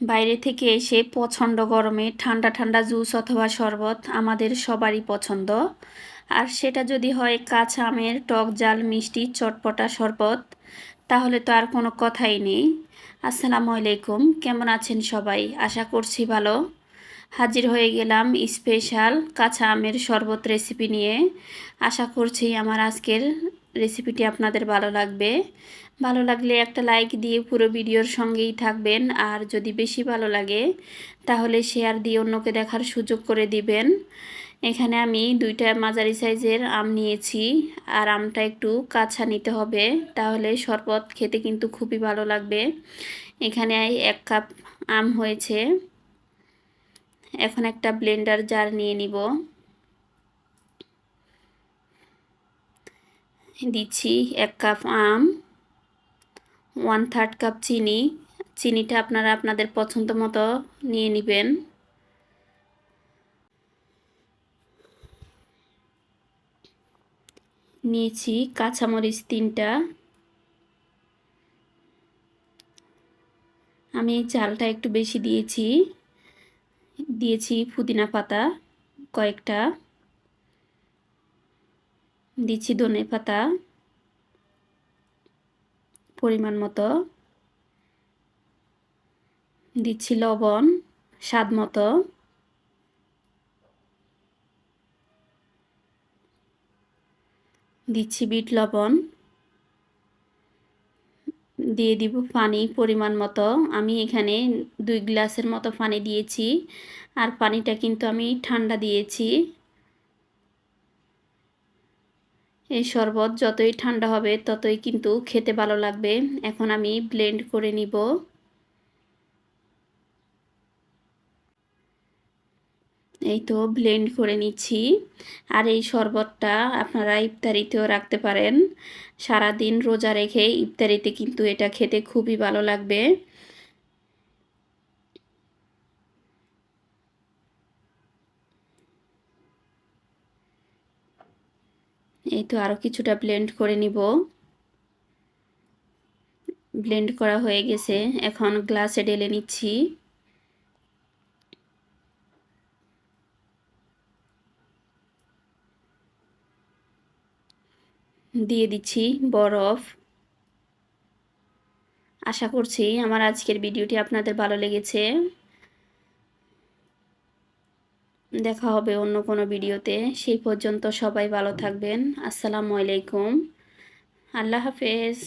বাইরে থেকে এসে প্রচণ্ড গরমে ঠান্ডা ঠান্ডা জুস অথবা শরবত আমাদের সবারই পছন্দ। আর সেটা যদি হয় কাঁচা আমের, টক জাল, মিষ্টি, চটপটা, শরবত, তাহলে তো আর কোনো কথাই নেই। আসসালামু আলাইকুম, কেমন আছেন সবাই? আশা করছি ভালো। হাজির হয়ে গেলাম স্পেশাল কাঁচা আমের শরবত রেসিপি নিয়ে। আশা করছি আমার আজকের রেসিপিটি আপনাদের ভালো লাগবে, ভালো লাগলে একটা লাইক দিয়ে পুরো ভিডিওর সঙ্গেই থাকবেন, আর যদি বেশি ভালো লাগে তাহলে শেয়ার দিয়ে অন্যকে দেখার সুযোগ করে দিবেন। এখানে আমি দুইটা মাঝারি সাইজের আম নিয়েছি, আর আমটা একটু কাঁচা নিতে হবে, তাহলে শরবত খেতে কিন্তু খুবই ভালো লাগবে। এখানে এক কাপ আম হয়েছে, এখন একটা ব্লেন্ডার জার নিয়ে নিব। দিচ্ছি এক কাপ আম ওয়ান থার্ড কাপ চিনি। চিনিটা আপনারা আপনাদের পছন্দ মতো নিয়ে নেবেন। নিয়েছি কাঁচামরিচ তিনটা। আমি চালটা একটু বেশি দিয়েছি। দিয়েছি পুদিনা পাতা কয়েকটা। দিচ্ছি ধনে পাতা পরিমাণ মতো। দিচ্ছি লবণ, স্বাদ মতো। দিচ্ছি বিট লবণ। দিয়ে দিব পানি পরিমাণ মতো। আমি এখানে দুই গ্লাসের মতো পানি দিয়েছি। আর পানিটা কিন্তু আমি ঠান্ডা দিয়েছি। এই শরবত যতই ঠান্ডা হবে, ততই কিন্তু খেতে ভালো লাগবে। এখন আমি ব্লেন্ড করে নিব। এই তো ব্লেন্ড করে নিচ্ছি। আর এই শরবতটা আপনারা ইফতারিতেও রাখতে পারেন। সারা দিন রোজা রেখে ইফতারিতে কিন্তু এটা খেতে খুবই ভালো লাগবে। এই তো আরও কিছুটা ব্লেন্ড করে নিব। ব্লেন্ড করা হয়ে গেছে। এখন গ্লাসে ঢেলে নিচ্ছি। দিয়ে দিচ্ছি বরফ। আশা করছি আমার আজকের ভিডিওটি আপনাদের ভালো লেগেছে। দেখা হবে অন্য কোনো ভিডিওতে। সেই পর্যন্ত সবাই ভালো থাকবেন। আসসালামু আলাইকুম। আল্লাহ হাফেজ।